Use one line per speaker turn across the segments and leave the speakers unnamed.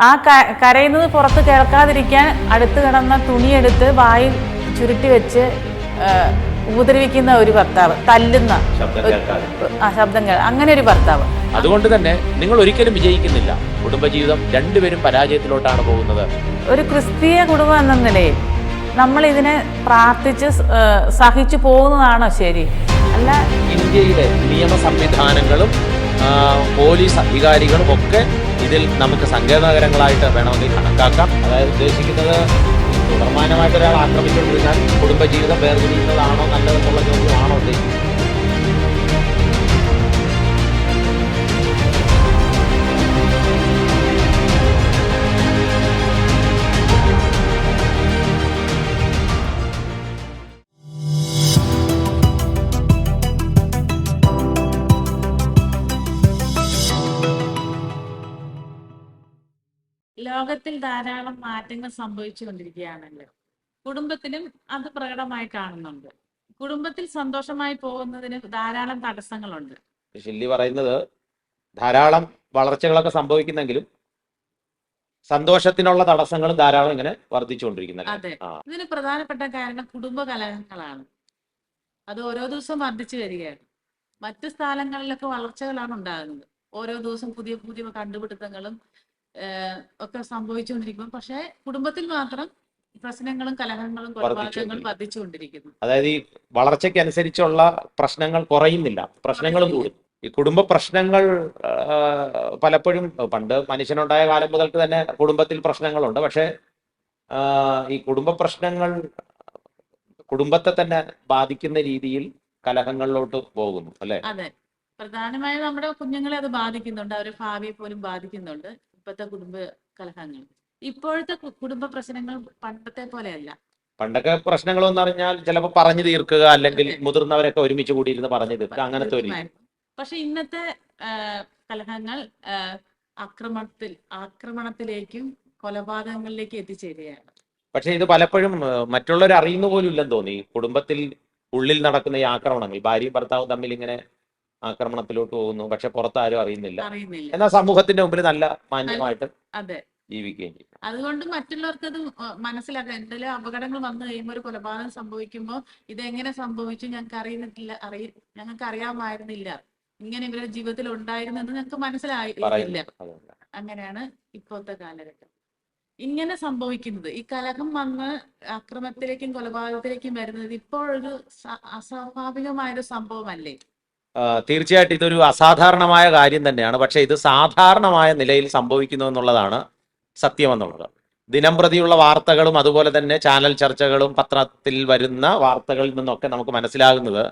ആ കരയുന്നത് പുറത്ത് കേൾക്കാതിരിക്കാൻ അടുത്ത് കിടന്ന തുണിയെടുത്ത് വായിൽ ചുരുട്ടി വെച്ച് ഉപദ്രവിക്കുന്ന ഒരു ഭർത്താവ് തല്ലുന്ന ആ ശബ്ദം അങ്ങനെ ഒരു ഭർത്താവ്.
അതുകൊണ്ട് തന്നെ നിങ്ങൾ ഒരിക്കലും വിജയിക്കുന്നില്ല. കുടുംബജീവിതം രണ്ടുപേരും പരാജയത്തിലോട്ടാണ് പോകുന്നത്.
ഒരു ക്രിസ്തീയ കുടുംബം എന്ന നിലയിൽ നമ്മൾ ഇതിനെ പ്രാർത്ഥിച്ച് സഹിച്ചു പോകുന്നതാണോ ശരി? അല്ല
ഇന്ത്യയിലെ നിയമ സംവിധാനങ്ങളും പോലീസ് അധികാരികളും ഒക്കെ ഇതിൽ നമുക്ക് സങ്കേതനഗരങ്ങളായിട്ട് വേണമെങ്കിൽ കണക്കാക്കാം. അതായത് ഉദ്ദേശിക്കുന്നത് തുടർമാനമായിട്ട് ഒരാൾ ആക്രമിച്ചുകൊണ്ടിരുന്നാൽ കുടുംബജീവിതം വേർതിരിയുന്നതാണോ നല്ലതെന്നുള്ള ചോദ്യമാണോ ഉദ്ദേശിക്കുന്നത്?
ലോകത്തിൽ ധാരാളം മാറ്റങ്ങൾ സംഭവിച്ചുകൊണ്ടിരിക്കുകയാണല്ലോ. കുടുംബത്തിലും അത് പ്രകടമായി കാണുന്നുണ്ട്. കുടുംബത്തിൽ സന്തോഷമായി പോകുന്നതിന് ധാരാളം തടസ്സങ്ങളുണ്ട്.
ഷില്ലി പറയുന്നത് ധാരാളം വളർച്ചകളൊക്കെ സംഭവിക്കുന്നെങ്കിലും സന്തോഷത്തിനുള്ള തടസ്സങ്ങളും ധാരാളം ഇങ്ങനെ വർദ്ധിച്ചുകൊണ്ടിരിക്കുന്നത്
അതെ. ഇതിന് പ്രധാനപ്പെട്ട കാരണം കുടുംബ കലഹങ്ങളാണ്. അത് ഓരോ ദിവസവും വർദ്ധിച്ചു വരികയാണ്. മറ്റു സ്ഥലങ്ങളിലൊക്കെ വളർച്ചകളാണ് ഉണ്ടാകുന്നത്. ഓരോ ദിവസം പുതിയ പുതിയ കണ്ടുപിടുത്തങ്ങളും ഒക്കെ സംഭവിച്ചുകൊണ്ടിരിക്കും. പക്ഷെ കുടുംബത്തിൽ മാത്രം പ്രശ്നങ്ങളും കലഹങ്ങളും കൊലപാതകങ്ങളും വർദ്ധിച്ചുകൊണ്ടിരിക്കുന്നു.
അതായത് ഈ വളർച്ചയ്ക്ക് അനുസരിച്ചുള്ള പ്രശ്നങ്ങൾ കുറയുന്നില്ല. പ്രശ്നങ്ങളും കൂടും. ഈ കുടുംബ പ്രശ്നങ്ങൾ പലപ്പോഴും പണ്ട് മനുഷ്യനുണ്ടായ കാലം മുതൽക്ക് തന്നെ കുടുംബത്തിൽ പ്രശ്നങ്ങളുണ്ട്. പക്ഷേ ഈ കുടുംബ പ്രശ്നങ്ങൾ കുടുംബത്തെ തന്നെ ബാധിക്കുന്ന രീതിയിൽ കലഹങ്ങളിലോട്ട് പോകുന്നു. അല്ലെ?
അതെ. പ്രധാനമായും നമ്മുടെ കുഞ്ഞുങ്ങളെ അത് ബാധിക്കുന്നുണ്ട്. അവരെ ഭാവിയെ പോലും ബാധിക്കുന്നുണ്ട്. ഇപ്പോഴത്തെ കുടുംബ കലഹങ്ങൾ. ഇപ്പോഴത്തെ കുടുംബ പ്രശ്നങ്ങൾ പണ്ടത്തെ പോലെയല്ല.
പണ്ടൊക്കെ പ്രശ്നങ്ങൾ എന്ന് പറഞ്ഞാൽ ചിലപ്പോൾ പറഞ്ഞു തീർക്കുക അല്ലെങ്കിൽ. മുതിർന്നവരൊക്കെ ഒരുമിച്ച് കൂടിയിരുന്ന് പറഞ്ഞു തീർക്കുക. അങ്ങനത്തെ ഒരു
പക്ഷെ ഇന്നത്തെ കലഹങ്ങൾ ആക്രമണത്തിൽ ആക്രമണത്തിലേക്കും കൊലപാതകങ്ങളിലേക്കും എത്തിച്ചേരുകയാണ്.
പക്ഷെ ഇത് പലപ്പോഴും മറ്റുള്ളവർ അറിയുന്ന പോലും ഇല്ലെന്ന് തോന്നി. കുടുംബത്തിൽ ഉള്ളിൽ നടക്കുന്ന ഈ ആക്രമണങ്ങൾ ഭാര്യയും ഭർത്താവും തമ്മിൽ ഇങ്ങനെ ആക്രമണത്തിലോട്ട് പോകുന്നു. പക്ഷെ പുറത്താരും അറിയുന്നില്ല.
എന്നാ
എന്നാൽ സമൂഹത്തിന്റെ മുമ്പിൽ നല്ല മാന്യമായിട്ട്
അതെ.
ജീവിക്കുകയും ചെയ്യും.
അതുകൊണ്ട് മറ്റുള്ളവർക്ക് അത് മനസ്സിലാക്കാം എന്തെങ്കിലും അപകടങ്ങൾ വന്നു കഴിയുമ്പോൾ ഒരു കൊലപാതകം സംഭവിക്കുമ്പോൾ ഇതെങ്ങനെ സംഭവിച്ചു ഞങ്ങൾക്ക് അറിയുന്നില്ല അറിയ ഞങ്ങൾക്ക് അറിയാമായിരുന്നില്ല. ഇങ്ങനെ ഇവരുടെ ജീവിതത്തിൽ ഉണ്ടായിരുന്നെന്ന് ഞങ്ങൾക്ക് മനസ്സിലായില്ല. അങ്ങനെയാണ് ഇപ്പോഴത്തെ കാലഘട്ടം. ഇങ്ങനെ സംഭവിക്കുന്നത്. ഈ കലഹം വന്ന് അക്രമത്തിലേക്കും കൊലപാതകത്തിലേക്കും വരുന്നത് ഇപ്പോഴൊരു അസ്വാഭാവികമായൊരു സംഭവമല്ലേ?
തീർച്ചയായിട്ടും ഇതൊരു അസാധാരണമായ കാര്യം തന്നെയാണ്. പക്ഷേ ഇത് സാധാരണമായ നിലയിൽ സംഭവിക്കുന്നു എന്നുള്ളതാണ് സത്യമെന്നുള്ളത്. ദിനം പ്രതിയുള്ള വാർത്തകളും അതുപോലെ തന്നെ ചാനൽ ചർച്ചകളും പത്രത്തിൽ വരുന്ന വാർത്തകളിൽ നിന്നൊക്കെ നമുക്ക് മനസ്സിലാകുന്നത്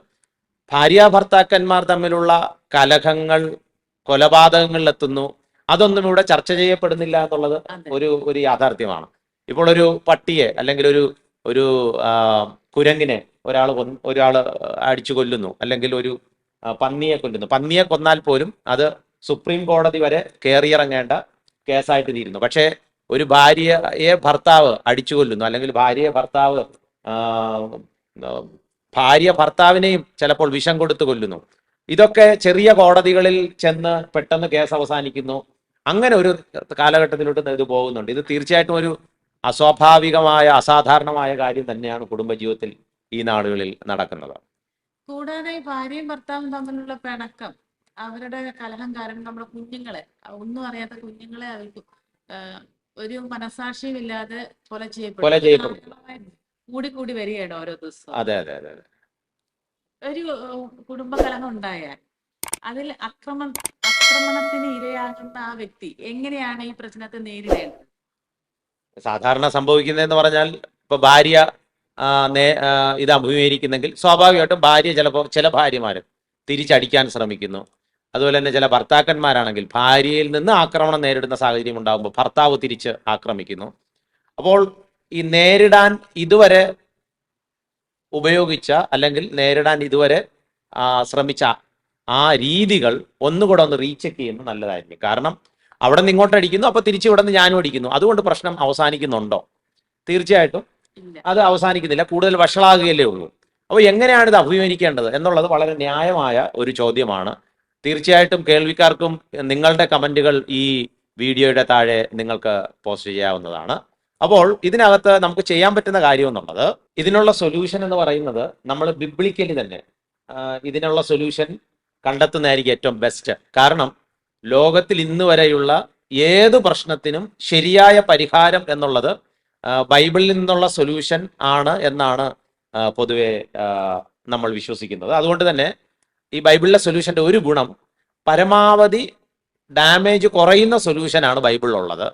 ഭാര്യ ഭർത്താക്കന്മാർ തമ്മിലുള്ള കലഹങ്ങൾ കൊലപാതകങ്ങളിൽ എത്തുന്നു അതൊന്നും ഇവിടെ ചർച്ച ചെയ്യപ്പെടുന്നില്ല എന്നുള്ളത് ഒരു ഒരു യാഥാർത്ഥ്യമാണ്. ഇപ്പോൾ ഒരു പട്ടിയെ അല്ലെങ്കിൽ ഒരു ഒരു കുരങ്ങിനെ ഒരാൾ ഒരാൾ അടിച്ചു കൊല്ലുന്നു. അല്ലെങ്കിൽ ഒരു പന്നിയെ കൊല്ലുന്നു. പന്നിയെ കൊന്നാൽ പോലും അത് സുപ്രീം കോടതി വരെ കയറിയിറങ്ങേണ്ട കേസായിട്ട് തീരുന്നു പക്ഷേ ഒരു ഭാര്യയെ ഭർത്താവ് അടിച്ചു കൊല്ലുന്നു അല്ലെങ്കിൽ ഭാര്യയെ ഭർത്താവ് ഭാര്യ ഭർത്താവിനെയും ചിലപ്പോൾ വിഷം കൊടുത്തു കൊല്ലുന്നു. ഇതൊക്കെ ചെറിയ കോടതികളിൽ ചെന്ന് പെട്ടെന്ന് കേസ് അവസാനിക്കുന്നു അങ്ങനെ ഒരു കാലഘട്ടത്തിലോട്ട് ഇത് പോകുന്നുണ്ട്. ഇത് തീർച്ചയായിട്ടും ഒരു അസ്വാഭാവികമായ അസാധാരണമായ കാര്യം തന്നെയാണ് കുടുംബജീവിതത്തിൽ ഈ നാടുകളിൽ നടക്കുന്നത്.
കൂടാതെ ഈ ഭാര്യയും ഭർത്താവും തമ്മിലുള്ള പിണക്കം അവരുടെ കലഹം കാരണം നമ്മുടെ കുഞ്ഞുങ്ങളെ ഒന്നും അറിയാത്ത കുഞ്ഞുങ്ങളെ അവർക്ക് ഒരു മനസാക്ഷിയും ഇല്ലാതെ കൊല ചെയ്യപ്പെടും. കൂടി കൂടി വരികയാണ് ഓരോ ദിവസവും.
അതെ അതെ അതെ
ഒരു കുടുംബ കലഹം ഉണ്ടായാൽ അതിൽ അക്രമ ആക്രമണത്തിന് ഇരയാകുന്ന ആ വ്യക്തി എങ്ങനെയാണ് ഈ പ്രശ്നത്തെ നേരിടേണ്ടത്?
സാധാരണ സംഭവിക്കുന്നതെന്ന് പറഞ്ഞാൽ ഇപ്പൊ ഭാര്യ ഇത് അഭിമുഖീകരിക്കുന്നെങ്കിൽ സ്വാഭാവികമായിട്ടും ഭാര്യ ചിലപ്പോൾ ചില ഭാര്യമാർ തിരിച്ചടിക്കാൻ ശ്രമിക്കുന്നു. അതുപോലെ തന്നെ ചില ഭർത്താക്കന്മാരാണെങ്കിൽ ഭാര്യയിൽ നിന്ന് ആക്രമണം നേരിടുന്ന സാഹചര്യം ഉണ്ടാകുമ്പോൾ ഭർത്താവ് തിരിച്ച് ആക്രമിക്കുന്നു. അപ്പോൾ ഈ നേരിടാൻ ഇതുവരെ ഉപയോഗിച്ച അല്ലെങ്കിൽ നേരിടാൻ ഇതുവരെ ശ്രമിച്ച ആ രീതികൾ ഒന്നുകൂടെ ഒന്ന് റീചെക്ക് ചെയ്യുന്നത് നല്ലതായിരിക്കും. കാരണം അവിടെ നിന്ന് ഇങ്ങോട്ട് അടിക്കുന്നു അപ്പൊ തിരിച്ചു ഇവിടെ നിന്ന് ഞാനും അടിക്കുന്നു. അതുകൊണ്ട് പ്രശ്നം അവസാനിക്കുന്നുണ്ടോ? തീർച്ചയായിട്ടും അത് അവസാനിക്കുന്നില്ല. കൂടുതൽ വഷളാകുകയല്ലേ ഉള്ളൂ. അപ്പോൾ എങ്ങനെയാണ് ഇത് അഭിമുഖീകരിക്കേണ്ടത് എന്നുള്ളത് വളരെ ന്യായമായ ഒരു ചോദ്യമാണ്. തീർച്ചയായിട്ടും കേൾവിക്കാർക്കും നിങ്ങളുടെ കമന്റുകൾ ഈ വീഡിയോയുടെ താഴെ നിങ്ങൾക്ക് പോസ്റ്റ് ചെയ്യാവുന്നതാണ്. അപ്പോൾ ഇതിനകത്ത് നമുക്ക് ചെയ്യാൻ പറ്റുന്ന കാര്യം എന്നുള്ളത് ഇതിനുള്ള സൊല്യൂഷൻ എന്ന് പറയുന്നത് നമ്മൾ ബിബ്ലിക്കലി തന്നെ ഇതിനുള്ള സൊല്യൂഷൻ കണ്ടെത്തുന്നതായിരിക്കും ഏറ്റവും ബെസ്റ്റ് കാരണം ലോകത്തിൽ ഇന്ന് വരെയുള്ള ഏത് പ്രശ്നത്തിനും ശരിയായ പരിഹാരം എന്നുള്ളത് ബൈബിളിൽ നിന്നുള്ള സൊല്യൂഷൻ ആണ് എന്നാണ് പൊതുവെ നമ്മൾ വിശ്വസിക്കുന്നത്. അതുകൊണ്ട് തന്നെ ഈ ബൈബിളിലെ സൊല്യൂഷന്റെ ഒരു ഗുണം പരമാവധി ഡാമേജ് കുറയുന്ന സൊല്യൂഷനാണ് ബൈബിളിലുള്ളത്.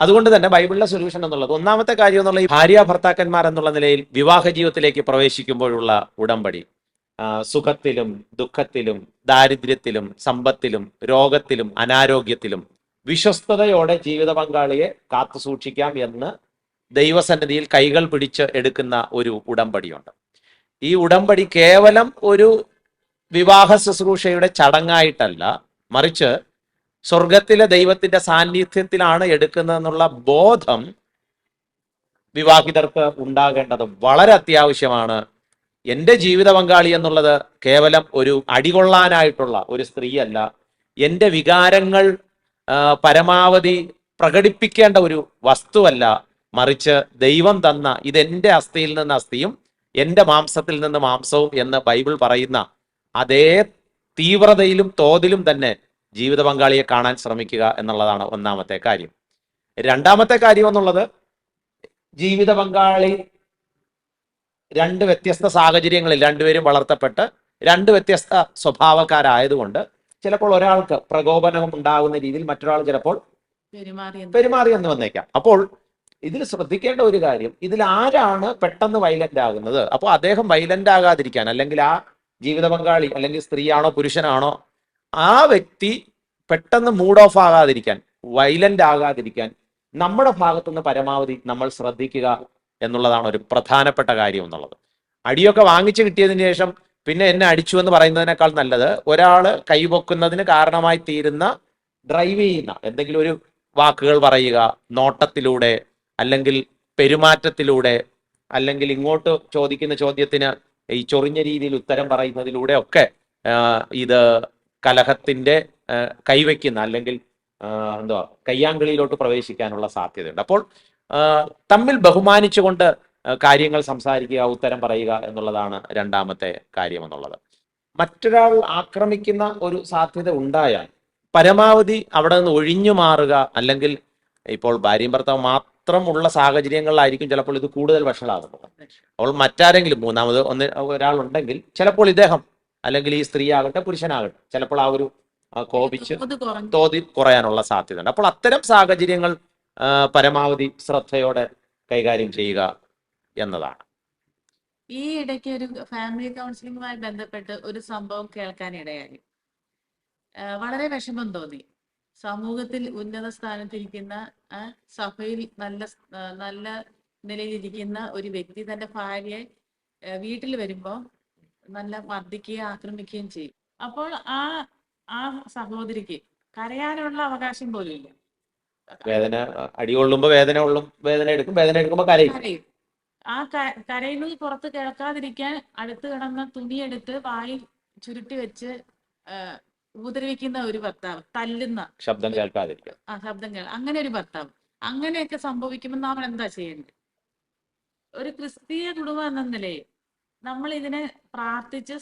അതുകൊണ്ട് തന്നെ ബൈബിളിലെ സൊല്യൂഷൻ എന്നുള്ളത് ഒന്നാമത്തെ കാര്യം എന്നുള്ള ഈ ഭാര്യ ഭർത്താക്കന്മാർ എന്നുള്ള നിലയിൽ വിവാഹ ജീവിതത്തിലേക്ക് പ്രവേശിക്കുമ്പോഴുള്ള ഉടമ്പടി സുഖത്തിലും ദുഃഖത്തിലും ദാരിദ്ര്യത്തിലും സമ്പത്തിലും രോഗത്തിലും അനാരോഗ്യത്തിലും വിശ്വസ്തയോടെ ജീവിത പങ്കാളിയെ കാത്തു സൂക്ഷിക്കാം എന്ന് ദൈവസന്നിധിയിൽ കൈകൾ പിടിച്ച് എടുക്കുന്ന ഒരു ഉടമ്പടിയുണ്ട്. ഈ ഉടമ്പടി കേവലം ഒരു വിവാഹ ശുശ്രൂഷയുടെ ചടങ്ങായിട്ടല്ല മറിച്ച് സ്വർഗത്തിലെ ദൈവത്തിന്റെ സാന്നിധ്യത്തിലാണ് എടുക്കുന്നതെന്നുള്ള ബോധം വിവാഹിതർക്ക് ഉണ്ടാകേണ്ടത് വളരെ അത്യാവശ്യമാണ്. എന്റെ ജീവിത പങ്കാളി എന്നുള്ളത് കേവലം ഒരു അടികൊള്ളാനായിട്ടുള്ള ഒരു സ്ത്രീയല്ല. എന്റെ വികാരങ്ങൾ പരമാവധി പ്രകടിപ്പിക്കേണ്ട ഒരു വസ്തുവല്ല. മറിച്ച് ദൈവം തന്ന ഇതെന്റെ അസ്ഥിയിൽ നിന്ന് അസ്ഥിയും എന്റെ മാംസത്തിൽ നിന്ന് മാംസവും എന്ന് ബൈബിൾ പറയുന്ന അതേ തീവ്രതയിലും തോതിലും തന്നെ ജീവിത പങ്കാളിയെ കാണാൻ ശ്രമിക്കുക എന്നുള്ളതാണ് ഒന്നാമത്തെ കാര്യം. രണ്ടാമത്തെ കാര്യം എന്നുള്ളത് ജീവിത പങ്കാളി രണ്ട് വ്യത്യസ്ത സാഹചര്യങ്ങളിൽ രണ്ടുപേരും വളർത്തപ്പെട്ട് രണ്ട് വ്യത്യസ്ത സ്വഭാവക്കാരായതുകൊണ്ട് ചിലപ്പോൾ ഒരാൾക്ക് പ്രകോപനം ഉണ്ടാകുന്ന രീതിയിൽ മറ്റൊരാൾ ചിലപ്പോൾ
പെരുമാറി എന്ന്
പെരുമാറി എന്ന് വന്നേക്കാം. അപ്പോൾ ഇതിൽ ശ്രദ്ധിക്കേണ്ട ഒരു കാര്യം ഇതിൽ ആരാണ് പെട്ടെന്ന് വൈലന്റ് ആകുന്നത്? അപ്പോൾ അദ്ദേഹം വൈലന്റ് ആകാതിരിക്കാൻ അല്ലെങ്കിൽ ആ ജീവിത പങ്കാളി അല്ലെങ്കിൽ സ്ത്രീയാണോ പുരുഷനാണോ ആ വ്യക്തി പെട്ടെന്ന് മൂഡ് ഓഫ് ആകാതിരിക്കാൻ വൈലന്റ് ആകാതിരിക്കാൻ നമ്മുടെ ഭാഗത്തുനിന്ന് പരമാവധി നമ്മൾ ശ്രദ്ധിക്കുക എന്നുള്ളതാണ് ഒരു പ്രധാനപ്പെട്ട കാര്യം എന്നുള്ളത്. അടിയൊക്കെ വാങ്ങിച്ചു കിട്ടിയതിന് ശേഷം പിന്നെ എന്നെ അടിച്ചു എന്ന് പറയുന്നതിനേക്കാൾ നല്ലത് ഒരാൾ കൈപൊക്കുന്നതിന് കാരണമായി തീരുന്ന ഡ്രൈവ് ചെയ്യുന്ന എന്തെങ്കിലും ഒരു വാക്കുകൾ പറയുക നോട്ടത്തിലൂടെ അല്ലെങ്കിൽ പെരുമാറ്റത്തിലൂടെ അല്ലെങ്കിൽ ഇങ്ങോട്ട് ചോദിക്കുന്ന ചോദ്യത്തിന് ഈ ചൊറിഞ്ഞ രീതിയിൽ ഉത്തരം പറയുന്നതിലൂടെ ഒക്കെ ഇത് കലഹത്തിന്റെ കൈവയ്ക്കുന്ന അല്ലെങ്കിൽ എന്തോ എന്തുവാ കയ്യാങ്കളിയിലോട്ട് പ്രവേശിക്കാനുള്ള സാധ്യതയുണ്ട്. അപ്പോൾ തമ്മിൽ ബഹുമാനിച്ചുകൊണ്ട് കാര്യങ്ങൾ സംസാരിക്കുക ഉത്തരം പറയുക എന്നുള്ളതാണ് രണ്ടാമത്തെ കാര്യം എന്നുള്ളത്. മറ്റൊരാൾ ആക്രമിക്കുന്ന ഒരു സാധ്യത ഉണ്ടായാൽ പരമാവധി അവിടെ നിന്ന് ഒഴിഞ്ഞു മാറുക അല്ലെങ്കിൽ ഇപ്പോൾ ഭാര്യയും ഭർത്താവ് മാത്രമുള്ള സാഹചര്യങ്ങളിലായിരിക്കും ചിലപ്പോൾ ഇത് കൂടുതൽ വഷളാകുന്നത്. അപ്പോൾ മറ്റാരെങ്കിലും മൂന്നാമത് ഒന്ന് ഒരാളുണ്ടെങ്കിൽ ചിലപ്പോൾ ഇദ്ദേഹം അല്ലെങ്കിൽ ഈ സ്ത്രീ ആകട്ടെ പുരുഷനാകട്ടെ ചിലപ്പോൾ ആ ഒരു കോപിച്ച്
തോതി
കുറയാനുള്ള സാധ്യതയുണ്ട്. അപ്പോൾ അത്തരം സാഹചര്യങ്ങൾ പരമാവധി ശ്രദ്ധയോടെ കൈകാര്യം ചെയ്യുക എന്നതാണ്.
ഈ ഇടയ്ക്ക് ഒരു ഫാമിലി കൗൺസിലിംഗുമായി ബന്ധപ്പെട്ട് ഒരു സംഭവം കേൾക്കാനിടയായി ഇടയായി. വളരെ വിഷമം തോന്നി. സമൂഹത്തിൽ ഉന്നത സ്ഥാനത്തിരിക്കുന്ന സഭയിൽ നല്ല നല്ല നിലയിലിരിക്കുന്ന ഒരു വ്യക്തി തന്റെ ഭാര്യയെ വീട്ടിൽ വരുമ്പോൾ നല്ല മർദ്ദിക്കുകയും ആക്രമിക്കുകയും ചെയ്യും. അപ്പോൾ ആ ആ സഹോദരിക്ക് കരയാനുള്ള അവകാശം പോലും ഇല്ല.
വേദന അടികൊള്ളുമ്പോൾ വേദന കൊള്ളും വേദന എടുക്കും വേദന എടുക്കുമ്പോ കരയും.
ആ കരയിലും പുറത്ത് കേൾക്കാതിരിക്കാൻ അടുത്ത് കിടന്ന തുണിയെടുത്ത് വായിൽ ചുരുട്ടി വെച്ച് ഉപദ്രവിക്കുന്ന ഒരു ഭർത്താവ് തല്ലുന്ന
ശബ്ദം കേൾക്കാതിരിക്കുക.
ആ ശബ്ദം കേൾ അങ്ങനെ ഒരു ഭർത്താവ്. അങ്ങനെയൊക്കെ സംഭവിക്കുമ്പോൾ നമ്മൾ എന്താ ചെയ്യേണ്ടത്? ഒരു ക്രിസ്തീയ കുടുംബം എന്ന നിലയിൽ നമ്മൾ ഇതിനെ പ്രാർത്ഥിച്ച്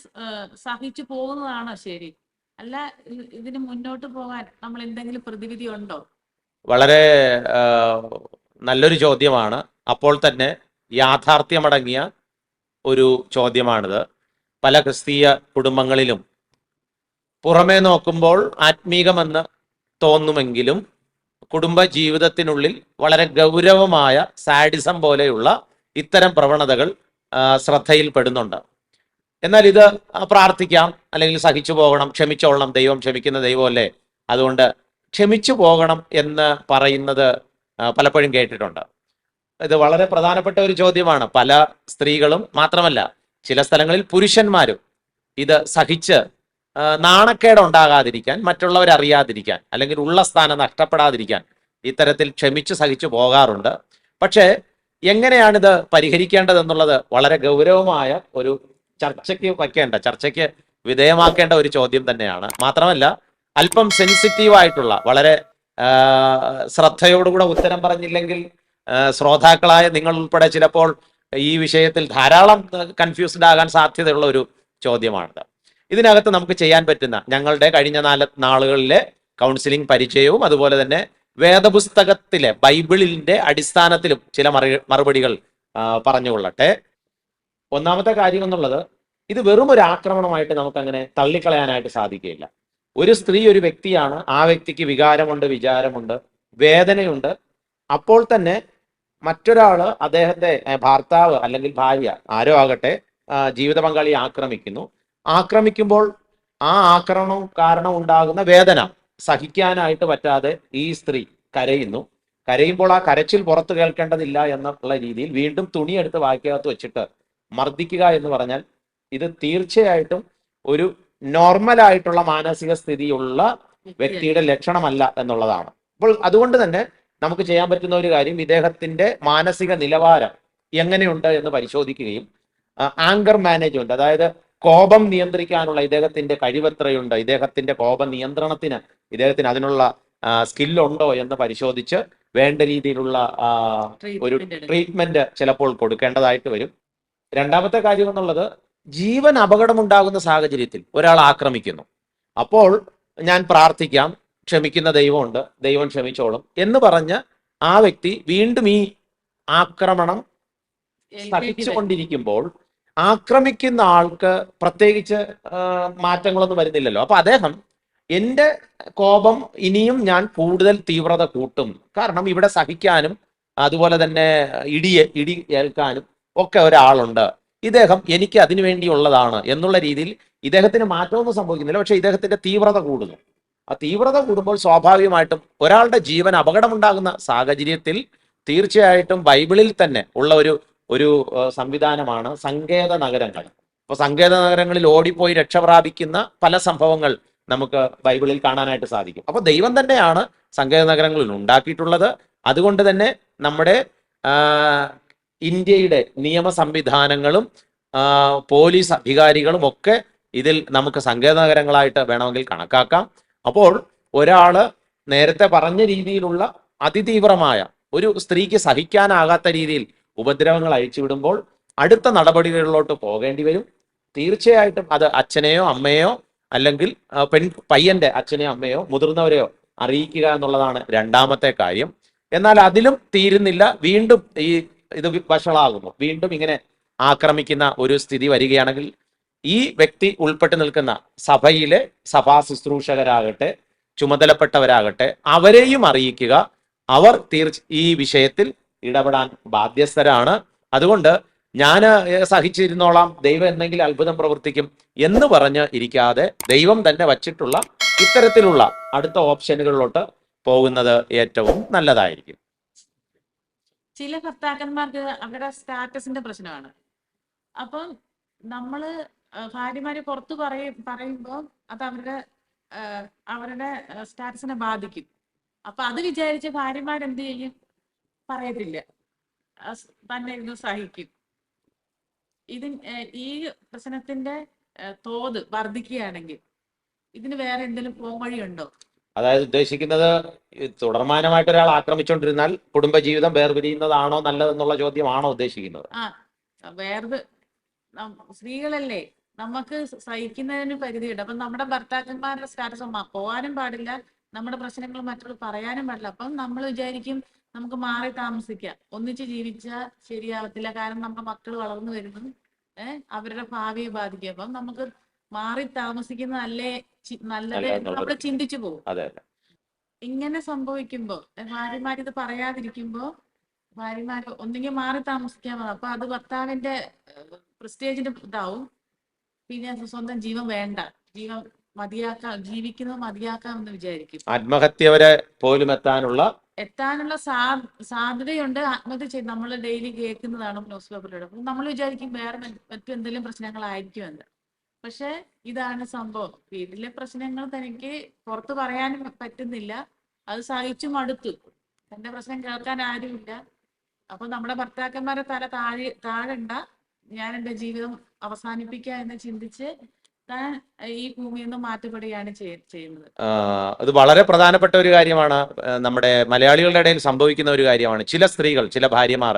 സഹിച്ചു പോകുന്നതാണോ ശരി? അല്ല ഇതിന് മുന്നോട്ട് പോകാൻ നമ്മൾ എന്തെങ്കിലും പ്രതിവിധി ഉണ്ടോ?
വളരെ നല്ലൊരു ചോദ്യമാണ്. അപ്പോൾ തന്നെ യാഥാർത്ഥ്യമടങ്ങിയ ഒരു ചോദ്യമാണിത്. പല ക്രിസ്തീയ കുടുംബങ്ങളിലും പുറമേ നോക്കുമ്പോൾ ആത്മീകമെന്ന് തോന്നുമെങ്കിലും കുടുംബ ജീവിതത്തിനുള്ളിൽ വളരെ ഗൗരവമായ സാഡിസം പോലെയുള്ള ഇത്തരം പ്രവണതകൾ ശ്രദ്ധയിൽപ്പെടുന്നുണ്ട് എന്നാൽ ഇത് പ്രാർത്ഥിക്കാം അല്ലെങ്കിൽ സഹിച്ചു പോകണം ക്ഷമിച്ചോളണം ദൈവം ക്ഷമിക്കുന്ന ദൈവമല്ലേ? അതുകൊണ്ട് ക്ഷമിച്ചു പോകണം എന്ന് പറയുന്നത് പലപ്പോഴും കേട്ടിട്ടുണ്ട്. ഇത് വളരെ പ്രധാനപ്പെട്ട ഒരു ചോദ്യമാണ്. പല സ്ത്രീകളും മാത്രമല്ല ചില സ്ഥലങ്ങളിൽ പുരുഷന്മാരും ഇത് സഹിച്ച് നാണക്കേട് ഉണ്ടാകാതിരിക്കാൻ മറ്റുള്ളവർ അറിയാതിരിക്കാൻ അല്ലെങ്കിൽ ഉള്ള സ്ഥാനം നഷ്ടപ്പെടാതിരിക്കാൻ ഇത്തരത്തിൽ ക്ഷമിച്ച് സഹിച്ചു പോകാറുണ്ട്. പക്ഷേ എങ്ങനെയാണിത് പരിഹരിക്കേണ്ടതെന്നുള്ളത് വളരെ ഗൗരവമായ ഒരു ചർച്ചയ്ക്ക് വയ്ക്കേണ്ട ചർച്ചയ്ക്ക് വിധേയമാക്കേണ്ട ഒരു ചോദ്യം തന്നെയാണ്. മാത്രമല്ല അല്പം സെൻസിറ്റീവ് ആയിട്ടുള്ള വളരെ ശ്രദ്ധയോടുകൂടെ ഉത്തരം പറഞ്ഞില്ലെങ്കിൽ ശ്രോതാക്കളായ നിങ്ങൾ ഉൾപ്പെടെ ചിലപ്പോൾ ഈ വിഷയത്തിൽ ധാരാളം കൺഫ്യൂസ്ഡ് ആകാൻ സാധ്യതയുള്ള ഒരു ചോദ്യമാണിത്. ഇതിനകത്ത് നമുക്ക് ചെയ്യാൻ പറ്റുന്ന ഞങ്ങളുടെ കഴിഞ്ഞ നാല് നാളുകളിലെ കൗൺസിലിംഗ് പരിചയവും അതുപോലെ തന്നെ വേദപുസ്തകത്തിലെ ബൈബിളിന്റെ അടിസ്ഥാനത്തിലും ചില മറു മറുപടികൾ പറഞ്ഞുകൊള്ളട്ടെ ഒന്നാമത്തെ കാര്യം എന്നുള്ളത് ഇത് വെറും ഒരു ആക്രമണമായിട്ട് നമുക്ക് അങ്ങനെ തള്ളിക്കളയാനായിട്ട് സാധിക്കുകയില്ല. ഒരു സ്ത്രീ ഒരു വ്യക്തിയാണ് ആ വ്യക്തിക്ക് വികാരമുണ്ട് വിചാരമുണ്ട് വേദനയുണ്ട്. അപ്പോൾ തന്നെ മറ്റൊരാൾ അദ്ദേഹത്തെ ഭർത്താവ് അല്ലെങ്കിൽ ഭാര്യ ആരോ ആകട്ടെ ജീവിത പങ്കാളിയെ ആക്രമിക്കുന്നു. ആക്രമിക്കുമ്പോൾ ആ ആക്രമണം കാരണം ഉണ്ടാകുന്ന വേദന സഹിക്കാനായിട്ട് പറ്റാതെ ഈ സ്ത്രീ കരയുന്നു. കരയുമ്പോൾ ആ കരച്ചിൽ പുറത്തു കേൾക്കേണ്ടതില്ല എന്നുള്ള രീതിയിൽ വീണ്ടും തുണിയെടുത്ത് വാക്യകത്ത് വെച്ചിട്ട് മർദ്ദിക്കുക എന്ന് പറഞ്ഞാൽ ഇത് തീർച്ചയായിട്ടും ഒരു നോർമൽ ആയിട്ടുള്ള മാനസിക സ്ഥിതിയുള്ള വ്യക്തിയുടെ ലക്ഷണമല്ല എന്നുള്ളതാണ്. അപ്പോൾ അതുകൊണ്ട് തന്നെ നമുക്ക് ചെയ്യാൻ പറ്റുന്ന ഒരു കാര്യം ഇദ്ദേഹത്തിന്റെ മാനസിക നിലവാരം എങ്ങനെയുണ്ട് എന്ന് പരിശോധിക്കുകയും ആങ്കർ മാനേജ്മെന്റ് അതായത് കോപം നിയന്ത്രിക്കാനുള്ള ഇദ്ദേഹത്തിന്റെ കഴിവെത്രയുണ്ട്. ഇദ്ദേഹത്തിന്റെ കോപ നിയന്ത്രണത്തിന് ഇദ്ദേഹത്തിന് അതിനുള്ള സ്കില്ലുണ്ടോ എന്ന് പരിശോധിച്ച് വേണ്ട രീതിയിലുള്ള ഒരു
ട്രീറ്റ്മെന്റ്
ട്രീറ്റ്മെന്റ് ചിലപ്പോൾ കൊടുക്കേണ്ടതായിട്ട് വരും. രണ്ടാമത്തെ കാര്യം എന്നുള്ളത് ജീവൻ അപകടമുണ്ടാകുന്ന സാഹചര്യത്തിൽ ഒരാൾ ആക്രമിക്കുന്നു. അപ്പോൾ ഞാൻ പ്രാർത്ഥിക്കാം ക്ഷമിക്കുന്ന ദൈവമുണ്ട് ദൈവം ക്ഷമിച്ചോളും എന്ന് പറഞ്ഞ് ആ വ്യക്തി വീണ്ടും ഈ ആക്രമണം സഹിച്ചുകൊണ്ടിരിക്കുമ്പോൾ ആക്രമിക്കുന്ന ആൾക്ക് പ്രത്യേകിച്ച് മാറ്റങ്ങളൊന്നും വരുന്നില്ലല്ലോ. അപ്പൊ അദ്ദേഹം എന്റെ കോപം ഇനിയും ഞാൻ കൂടുതൽ തീവ്രത കൂട്ടും. കാരണം ഇവിടെ സഹിക്കാനും അതുപോലെ തന്നെ ഇടിയെ ഇടി ഏൽക്കാനും ഒക്കെ ഒരാളുണ്ട്. ഇദ്ദേഹം എനിക്ക് അതിനു വേണ്ടിയുള്ളതാണ് എന്നുള്ള രീതിയിൽ ഇദ്ദേഹത്തിന് മാറ്റമൊന്നും സംഭവിക്കുന്നില്ല. പക്ഷെ ഇദ്ദേഹത്തിന്റെ തീവ്രത കൂടുന്നു. ആ തീവ്രത കൂടുമ്പോൾ സ്വാഭാവികമായിട്ടും ഒരാളുടെ ജീവൻ അപകടമുണ്ടാകുന്ന സാഹചര്യത്തിൽ തീർച്ചയായിട്ടും ബൈബിളിൽ തന്നെ ഉള്ള ഒരു ഒരു സംവിധാനമാണ് സങ്കേത നഗരങ്ങൾ അപ്പൊ സങ്കേത നഗരങ്ങളിൽ ഓടിപ്പോയി രക്ഷപ്രാപിക്കുന്ന പല സംഭവങ്ങൾ നമുക്ക് ബൈബിളിൽ കാണാനായിട്ട് സാധിക്കും. അപ്പൊ ദൈവം തന്നെയാണ് സങ്കേത നഗരങ്ങളിൽ ഉണ്ടാക്കിയിട്ടുള്ളത്. അതുകൊണ്ട് തന്നെ നമ്മുടെ ഇന്ത്യയുടെ നിയമ സംവിധാനങ്ങളും പോലീസ് അധികാരികളും ഒക്കെ ഇതിൽ നമുക്ക് സങ്കേത നഗരങ്ങളായിട്ട് വേണമെങ്കിൽ കണക്കാക്കാം. അപ്പോൾ ഒരാൾ നേരത്തെ പറഞ്ഞ രീതിയിലുള്ള അതിതീവ്രമായ ഒരു സ്ത്രീക്ക് സഹിക്കാനാകാത്ത രീതിയിൽ ഉപദ്രവങ്ങൾ അഴിച്ചുവിടുമ്പോൾ അടുത്ത നടപടികളിലോട്ട് പോകേണ്ടി വരും. തീർച്ചയായിട്ടും അത് അച്ഛനെയോ അമ്മയോ അല്ലെങ്കിൽ പെൺ പയ്യന്റെ അച്ഛനെയോ അമ്മയോ മുതിർന്നവരെയോ അറിയിക്കുക എന്നുള്ളതാണ് രണ്ടാമത്തെ കാര്യം. എന്നാൽ അതിലും തീരുന്നില്ല. വീണ്ടും ഈ ഇത് വഷളാകുന്നു. വീണ്ടും ഇങ്ങനെ ആക്രമിക്കുന്ന ഒരു സ്ഥിതി വരികയാണെങ്കിൽ ഈ വ്യക്തി ഉൾപ്പെട്ടു നിൽക്കുന്ന സഭയിലെ സഭാ ശുശ്രൂഷകരാകട്ടെ ചുമതലപ്പെട്ടവരാകട്ടെ അവരെയും അറിയിക്കുക. അവർ തീർച്ച ഈ വിഷയത്തിൽ ഇടപെടാൻ ബാധ്യസ്ഥരാണ്. അതുകൊണ്ട് ഞാൻ സഹിച്ചിരുന്നോളാം. ദൈവം എന്തെങ്കിലും അത്ഭുതം പ്രവർത്തിക്കും എന്ന് പറഞ്ഞ് ഇരിക്കാതെ ദൈവം തന്നെ വച്ചിട്ടുള്ള ഇത്തരത്തിലുള്ള അടുത്ത ഓപ്ഷനുകളിലോട്ട് പോകുന്നത് ഏറ്റവും നല്ലതായിരിക്കും.
ചില ഭർത്താക്കന്മാർക്ക് അവരുടെ സ്റ്റാറ്റസിന്റെ പ്രശ്നമാണ്. അപ്പം നമ്മൾ ഭാര്യമാര് പുറത്ത് പറയും പറയുമ്പോൾ അത് അവരുടെ അവരുടെ സ്റ്റാറ്റസിനെ ബാധിക്കും. അപ്പൊ അത് വിചാരിച്ച് ഭാര്യമാരെന്ത് ചെയ്യും? പറയത്തില്ല. തന്നെ ഇരുന്ന് സഹിക്കും. ഇതിൻ ഈ പ്രശ്നത്തിന്റെ തോത് വർദ്ധിക്കുകയാണെങ്കിൽ ഇതിന് വേറെ എന്തെങ്കിലും പോംവഴിയുണ്ടോ?
അതായത് ഉദ്ദേശിക്കുന്നത് തുടർമാനമായിട്ട് ഒരാൾ ആക്രമിച്ചുകൊണ്ടിരുന്നാൽ കുടുംബജീവിതം വേർപിരിയുന്നതാണോ നല്ലതെന്നുള്ള ചോദ്യമാണോ ഉദ്ദേശിക്കുന്നത്?
ആ വേറെ സ്ത്രീകളല്ലേ നമുക്ക് സഹിക്കുന്നതിന് പരിധിയുണ്ട്. അപ്പൊ നമ്മുടെ ഭർത്താക്കന്മാരുടെ സ്റ്റാറ്റസ് പോവാനും പാടില്ല. നമ്മുടെ പ്രശ്നങ്ങൾ മറ്റുള്ള പറയാനും പാടില്ല. അപ്പം നമ്മൾ വിചാരിക്കും നമുക്ക് മാറി താമസിക്കാം. ഒന്നിച്ച് ജീവിച്ചാൽ ശരിയാവത്തില്ല. കാരണം നമ്മുടെ മക്കൾ വളർന്നു വരുന്നു ഏഹ് അവരുടെ ഭാവിയെ ബാധിക്കും. അപ്പം നമുക്ക് മാറി താമസിക്കുന്നതല്ലേ നല്ലത് നമ്മൾ ചിന്തിച്ചു പോകും. ഇങ്ങനെ സംഭവിക്കുമ്പോ ഭാര്യമാർ ഇത് പറയാതിരിക്കുമ്പോ ഭാര്യമാർ ഒന്നുകിൽ മാറി താമസിക്കാൻ പറ. അപ്പൊ അത് ഭർത്താവിന്റെ പ്രസ്റ്റേജിന്റെ ഇതാവും. പിന്നെ സ്വന്തം ജീവൻ വേണ്ട. ജീവൻ മതിയാക്കാം ജീവിക്കുന്നത് മതിയാക്കാം എന്ന് വിചാരിക്കും.
ആത്മഹത്യ വരെ പോലും എത്താനുള്ള
എത്താനുള്ള സാധ്യതയുണ്ട്. ആത്മഹത്യ ചെയ്ത് നമ്മൾ ഡെയിലി കേൾക്കുന്നതാണ് ന്യൂസ് പേപ്പറിലൂടെ. അപ്പൊ നമ്മൾ വിചാരിക്കും വേറെ മറ്റ് മറ്റെന്തെങ്കിലും പ്രശ്നങ്ങളായിരിക്കും എന്ന്. പക്ഷെ ഇതാണ് സംഭവം. വീട്ടിലെ പ്രശ്നങ്ങൾ തനിക്ക് പുറത്ത് പറയാനും പറ്റുന്നില്ല. അത് സഹിച്ചു മടുത്തു. തന്റെ പ്രശ്നം കേൾക്കാൻ ആരുമില്ല. അപ്പൊ നമ്മുടെ ഭർത്താക്കന്മാരെ തല താഴെ താഴണ്ട. ഞാൻ എന്റെ ജീവിതം അവസാനിപ്പിക്കുക എന്ന് ചിന്തിച്ച് ഈ
അത് വളരെ പ്രധാനപ്പെട്ട ഒരു കാര്യമാണ്. നമ്മുടെ മലയാളികളുടെ ഇടയിൽ സംഭവിക്കുന്ന ഒരു കാര്യമാണ്. ചില സ്ത്രീകൾ ചില ഭാര്യമാർ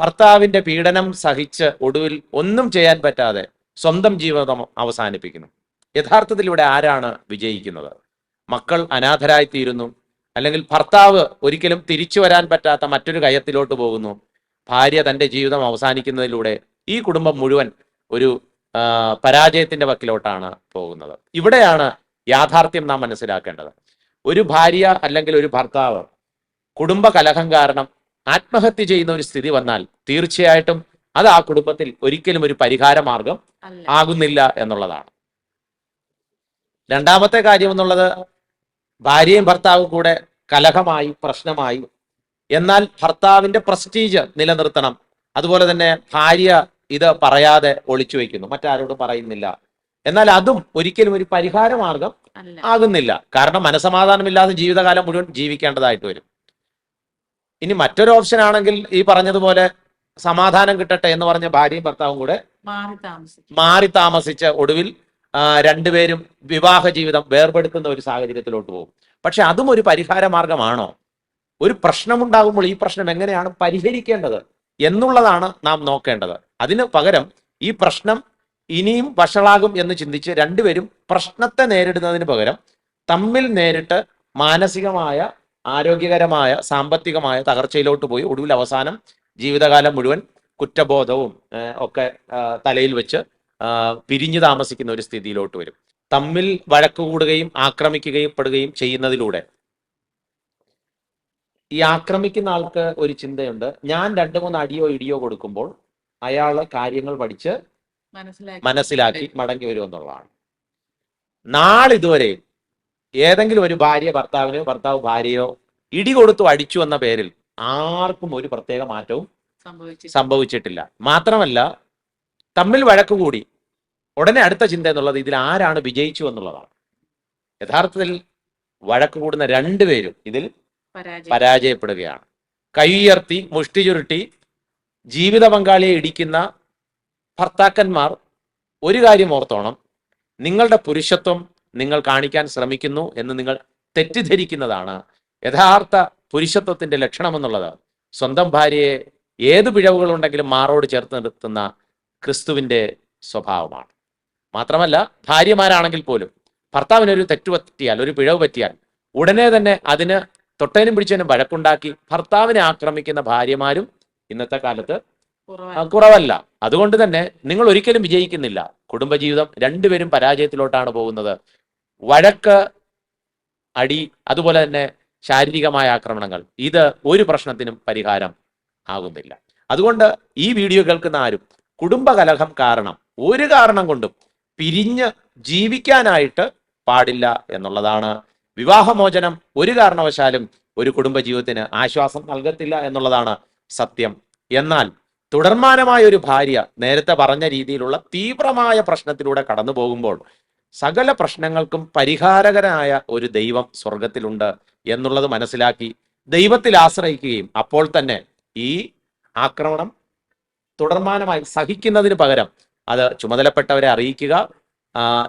ഭർത്താവിന്റെ പീഡനം സഹിച്ച് ഒടുവിൽ ഒന്നും ചെയ്യാൻ പറ്റാതെ സ്വന്തം ജീവിതം അവസാനിപ്പിക്കുന്നു. യഥാർത്ഥത്തിൽ ഇവിടെ ആരാണ് വിജയിക്കുന്നത്? മക്കൾ അനാഥരായി തീരുന്നു അല്ലെങ്കിൽ ഭർത്താവ് ഒരിക്കലും തിരിച്ചു വരാൻ പറ്റാത്ത മറ്റൊരു കയത്തിലോട്ട് പോകുന്നു. ഭാര്യ തന്റെ ജീവിതം അവസാനിക്കുന്നതിലൂടെ ഈ കുടുംബം മുഴുവൻ ഒരു പരാജയത്തിന്റെ വക്കിലോട്ടാണ് പോകുന്നത്. ഇവിടെയാണ് യാഥാർത്ഥ്യം നാം മനസ്സിലാക്കേണ്ടത്. ഒരു ഭാര്യ അല്ലെങ്കിൽ ഒരു ഭർത്താവ് കുടുംബ കലഹം കാരണം ആത്മഹത്യ ചെയ്യുന്ന ഒരു സ്ഥിതി വന്നാൽ തീർച്ചയായിട്ടും അത് ആ കുടുംബത്തിൽ ഒരിക്കലും ഒരു പരിഹാര മാർഗം ആകുന്നില്ല എന്നുള്ളതാണ്. രണ്ടാമത്തെ കാര്യം എന്നുള്ളത് ഭാര്യയും ഭർത്താവും കൂടെ കലഹമായി പ്രശ്നമായി എന്നാൽ ഭർത്താവിന്റെ പ്രസ്റ്റീജ് നിലനിർത്തണം. അതുപോലെ തന്നെ ഭാര്യ ഇത് പറയാതെ ഒളിച്ചു വെക്കുന്നു മറ്റാരോടും പറയുന്നില്ല. എന്നാൽ അതും ഒരിക്കലും ഒരു പരിഹാര മാർഗം ആകുന്നില്ല. കാരണം മനസമാധാനമില്ലാതെ ജീവിതകാലം മുഴുവൻ ജീവിക്കേണ്ടതായിട്ട് വരും. ഇനി മറ്റൊരു ഓപ്ഷൻ ആണെങ്കിൽ ഈ പറഞ്ഞതുപോലെ സമാധാനം കിട്ടട്ടെ എന്ന് പറഞ്ഞ ഭാര്യയും ഭർത്താവും കൂടെ
മാറി താമസിച്ച
മാറി താമസിച്ച് ഒടുവിൽ രണ്ടുപേരും വിവാഹ ജീവിതം വേർപെടുത്തുന്ന ഒരു സാഹചര്യത്തിലോട്ട് പോകും. പക്ഷെ അതും ഒരു പരിഹാര മാർഗമാണോ? ഒരു പ്രശ്നമുണ്ടാകുമ്പോൾ ഈ പ്രശ്നം എങ്ങനെയാണ് പരിഹരിക്കേണ്ടത്? എന്നുള്ളതാണ് നാം നോക്കേണ്ടത്. അതിന് പകരം ഈ പ്രശ്നം ഇനിയും വഷളാകും എന്ന് ചിന്തിച്ച് രണ്ടുപേരും പ്രശ്നത്തെ നേരിടുന്നതിന് പകരം തമ്മിൽ നേരിട്ട് മാനസികമായ ആരോഗ്യകരമായ സാമ്പത്തികമായ തകർച്ചയിലോട്ട് പോയി ഒടുവിൽ അവസാനം ജീവിതകാലം മുഴുവൻ കുറ്റബോധവും ഒക്കെ തലയിൽ വെച്ച് പിരിഞ്ഞു താമസിക്കുന്ന ഒരു സ്ഥിതിയിലോട്ട് വരും. തമ്മിൽ വഴക്ക് കൂടുകയും ആക്രമിക്കുകയും പെടുകയും ചെയ്യുന്നതിലൂടെ ഈ ആക്രമിക്കുന്ന ആൾക്ക് ഒരു ചിന്തയുണ്ട്. ഞാൻ രണ്ടു മൂന്ന് അടിയോ ഇടിയോ കൊടുക്കുമ്പോൾ അയാൾ കാര്യങ്ങൾ പഠിച്ച്
മനസ്സിലാക്കി.
മടങ്ങി വരുമെന്നുള്ളതാണ് നാളിതുവരെ ഏതെങ്കിലും ഒരു ഭാര്യ ഭർത്താവിനോ ഭർത്താവ് ഭാര്യയോ ഇടി കൊടുത്തു അടിച്ചു എന്ന പേരിൽ ആർക്കും ഒരു പ്രത്യേക മാറ്റവും സംഭവിച്ചിട്ടില്ല. മാത്രമല്ല തമ്മിൽ വഴക്ക് കൂടി. ഉടനെ അടുത്ത ചിന്ത എന്നുള്ളത് ഇതിൽ ആരാണ് വിജയിച്ചു എന്നുള്ളതാണ്. യഥാർത്ഥത്തിൽ വഴക്ക് കൂടുന്ന രണ്ടുപേരും ഇതിൽ പരാജയപ്പെടുകയാണ്. കൈയുയർത്തി മുഷ്ടി ചുരുട്ടി ജീവിത പങ്കാളിയെ ഇടിക്കുന്ന ഭർത്താക്കന്മാർ ഒരു കാര്യം ഓർത്തോണം. നിങ്ങളുടെ പുരുഷത്വം നിങ്ങൾ കാണിക്കാൻ ശ്രമിക്കുന്നു എന്ന് നിങ്ങൾ തെറ്റിദ്ധരിക്കുന്നതാണ്. യഥാർത്ഥ പുരുഷത്വത്തിന്റെ ലക്ഷണം ലക്ഷണമെന്നുള്ളത്. സ്വന്തം ഭാര്യയെ ഏത് പിഴവുകളുണ്ടെങ്കിലും മാറോട് ചേർത്ത് നിർത്തുന്ന ക്രിസ്തുവിന്റെ സ്വഭാവമാണ്. മാത്രമല്ല ഭാര്യമാരാണെങ്കിൽ പോലും ഭർത്താവിനൊരു തെറ്റു പറ്റിയാൽ ഒരു പിഴവ് പറ്റിയാൽ ഉടനെ തന്നെ അതിന് തൊട്ടേനും പിടിച്ചതിനും വഴക്കുണ്ടാക്കി ഭർത്താവിനെ ആക്രമിക്കുന്ന ഭാര്യമാരും ഇന്നത്തെ കാലത്ത് കുറവല്ല. അതുകൊണ്ട് തന്നെ നിങ്ങൾ ഒരിക്കലും വിജയിക്കുന്നില്ല. കുടുംബജീവിതം രണ്ടുപേരും പരാജയത്തിലോട്ടാണ് പോകുന്നത്. വഴക്ക് അടി അതുപോലെ തന്നെ ശാരീരികമായ ആക്രമണങ്ങൾ. ഇത് ഒരു പ്രശ്നത്തിനും പരിഹാരം ആകുന്നില്ല. അതുകൊണ്ട് ഈ വീഡിയോ കേൾക്കുന്ന ആരും കുടുംബകലഹം കാരണം ഒരു കാരണം കൊണ്ടും പിരിഞ്ഞ് ജീവിക്കാനായിട്ട് പാടില്ല എന്നുള്ളതാണ് വിവാഹമോചനം ഒരു കാരണവശാലും ഒരു കുടുംബജീവിതത്തിന് ആശ്വാസം നൽകത്തില്ല എന്നുള്ളതാണ് സത്യം. എന്നാൽ തുടർമാനമായ ഒരു ഭാര്യ നേരത്തെ പറഞ്ഞ രീതിയിലുള്ള തീവ്രമായ പ്രശ്നത്തിലൂടെ കടന്നു പോകുമ്പോൾ സകല പ്രശ്നങ്ങൾക്കും പരിഹാരകരായ ഒരു ദൈവം സ്വർഗത്തിലുണ്ട് എന്നുള്ളത് മനസ്സിലാക്കി ദൈവത്തിൽ ആശ്രയിക്കുകയും അപ്പോൾ തന്നെ ഈ ആക്രമണം തുടർമാനമായി സഹിക്കുന്നതിന് പകരം അത് ചുമതലപ്പെട്ടവരെ അറിയിക്കുക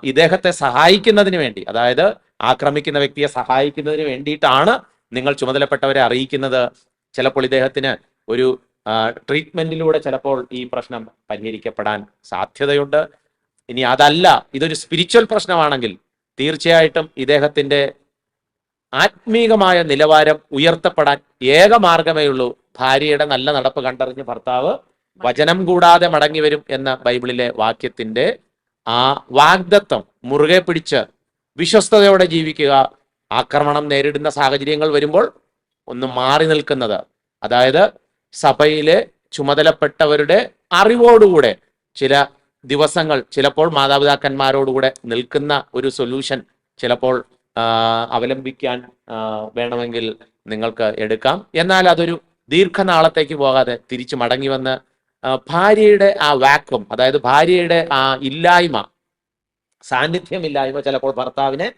ഇദ്ദേഹത്തെ സഹായിക്കുന്നതിന് വേണ്ടി അതായത് ആക്രമിക്കുന്ന വ്യക്തിയെ സഹായിക്കുന്നതിന് വേണ്ടിയിട്ടാണ് നിങ്ങൾ ചുമതലപ്പെട്ടവരെ അറിയിക്കുന്നത്. ചിലപ്പോൾ ഇദ്ദേഹത്തിന് ഒരു ട്രീറ്റ്മെന്റിലൂടെ ചിലപ്പോൾ ഈ പ്രശ്നം പരിഹരിക്കപ്പെടാൻ സാധ്യതയുണ്ട്. ഇനി അതല്ല ഇതൊരു സ്പിരിച്വൽ പ്രശ്നമാണെങ്കിൽ തീർച്ചയായിട്ടും ഇദ്ദേഹത്തിന്റെ ആത്മീകമായ നിലവാരം ഉയർത്തപ്പെടാൻ ഏക മാർഗമേ ഉള്ളൂ. ഭാര്യയുടെ നല്ല നടപ്പ് കണ്ടറിഞ്ഞ് ഭർത്താവ് വചനം കൂടാതെ മടങ്ങി വരും എന്ന ബൈബിളിലെ വാക്യത്തിന്റെ ആ വാഗ്ദത്വം മുറുകെ പിടിച്ച് വിശ്വസ്തയോടെ ജീവിക്കുക ആക്രമണം നേരിടുന്ന സാഹചര്യങ്ങൾ വരുമ്പോൾ ഒന്ന് മാറി നിൽക്കുന്നത്. അതായത് സഭയിലെ ചുമതലപ്പെട്ടവരുടെ അറിവോടുകൂടെ ചില ദിവസങ്ങൾ ചിലപ്പോൾ മാതാപിതാക്കന്മാരോടുകൂടെ നിൽക്കുന്ന ഒരു സൊല്യൂഷൻ ചിലപ്പോൾ അവലംബിക്കാൻ വേണമെങ്കിൽ നിങ്ങൾക്ക് എടുക്കാം. എന്നാൽ അതൊരു ദീർഘനാളത്തേക്ക് പോകാതെ തിരിച്ചു മടങ്ങി വന്ന് ഭാര്യയുടെ ആ വാക്വം അതായത് ഭാര്യയുടെ ആ ഇല്ലായ്മ സാന്നിധ്യമില്ലായ്മ ചിലപ്പോൾ ഭർത്താവിനെ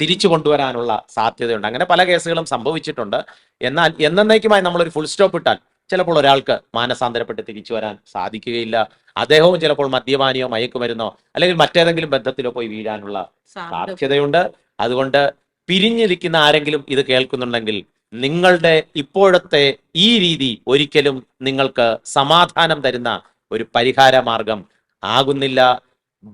തിരിച്ചു കൊണ്ടുവരാനുള്ള സാധ്യതയുണ്ട്. അങ്ങനെ പല കേസുകളും സംഭവിച്ചിട്ടുണ്ട്. എന്നാൽ എന്നേക്കുമായി നമ്മളൊരു ഫുൾ സ്റ്റോപ്പ് ഇട്ടാൽ ചിലപ്പോൾ ഒരാൾക്ക് മാനസാന്തരപ്പെട്ട് തിരിച്ചു വരാൻ സാധിക്കുകയില്ല. അദ്ദേഹവും ചിലപ്പോൾ മദ്യപാനിയോ മയക്കുമരുന്നോ അല്ലെങ്കിൽ മറ്റേതെങ്കിലും ബന്ധത്തിലോ പോയി വീഴാനുള്ള സാധ്യതയുണ്ട്. അതുകൊണ്ട് പിരിഞ്ഞിരിക്കുന്ന ആരെങ്കിലും ഇത് കേൾക്കുന്നുണ്ടെങ്കിൽ നിങ്ങളുടെ ഇപ്പോഴത്തെ ഈ രീതി ഒരിക്കലും നിങ്ങൾക്ക് സമാധാനം തരുന്ന ഒരു പരിഹാര മാർഗം ആകുന്നില്ല.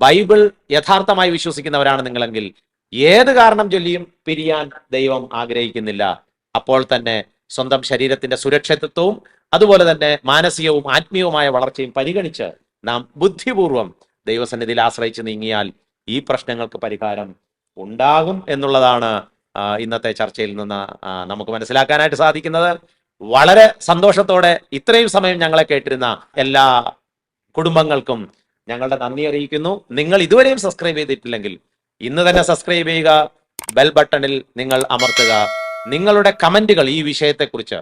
ബൈബിൾ യഥാർത്ഥമായി വിശ്വസിക്കുന്നവരാണ് നിങ്ങളെങ്കിൽ ഏത് കാരണം ചൊല്ലിയും പിരിയാൻ ദൈവം ആഗ്രഹിക്കുന്നില്ല. അപ്പോൾ തന്നെ സ്വന്തം ശരീരത്തിന്റെ സുരക്ഷിതത്വവും അതുപോലെ തന്നെ മാനസികവും ആത്മീയവുമായ വളർച്ചയും പരിഗണിച്ച് നാം ബുദ്ധിപൂർവം ദൈവസന്നിധിയിൽ ആശ്രയിച്ച് നീങ്ങിയാൽ ഈ പ്രശ്നങ്ങൾക്ക് പരിഹാരം ഉണ്ടാകും എന്നുള്ളതാണ് ഇന്നത്തെ ചർച്ചയിൽ നിന്ന് നമുക്ക് മനസ്സിലാക്കാനായിട്ട് സാധിക്കുന്നത് വളരെ സന്തോഷത്തോടെ ഇത്രയും സമയം ഞങ്ങളെ കേട്ടിരുന്ന എല്ലാ കുടുംബങ്ങൾക്കും ഞങ്ങളുടെ നന്ദി അറിയിക്കുന്നു. നിങ്ങൾ ഇതുവരെയും സബ്സ്ക്രൈബ് ചെയ്തിട്ടില്ലെങ്കിൽ ഇന്ന് തന്നെ സബ്സ്ക്രൈബ് ചെയ്യുക ബെൽ ബട്ടണിൽ നിങ്ങൾ അമർത്തുക. നിങ്ങളുടെ കമന്റുകൾ ഈ വിഷയത്തെക്കുറിച്ച്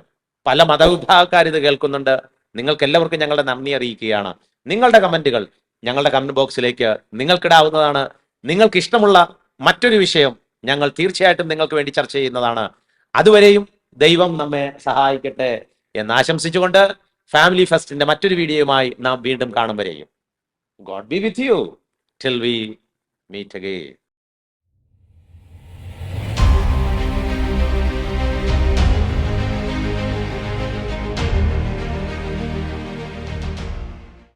പല മതവിഭാഗക്കാർ ഇത് കേൾക്കുന്നുണ്ട്. നിങ്ങൾക്ക് എല്ലാവർക്കും ഞങ്ങളുടെ നന്ദി അറിയിക്കുകയാണ്. നിങ്ങളുടെ കമന്റുകൾ ഞങ്ങളുടെ കമന്റ് ബോക്സിലേക്ക് നിങ്ങൾക്കിടാവുന്നതാണ്. നിങ്ങൾക്ക് ഇഷ്ടമുള്ള മറ്റൊരു വിഷയം ഞങ്ങൾ തീർച്ചയായിട്ടും നിങ്ങൾക്ക് വേണ്ടി ചർച്ച ചെയ്യുന്നതാണ്. അതുവരെയും ദൈവം നമ്മെ സഹായിക്കട്ടെ എന്ന് ആശംസിച്ചുകൊണ്ട് ഫാമിലി ഫെസ്റ്റിന്റെ മറ്റൊരു വീഡിയോയുമായി നാം വീണ്ടും കാണും വരെയും. God be with you till we meet again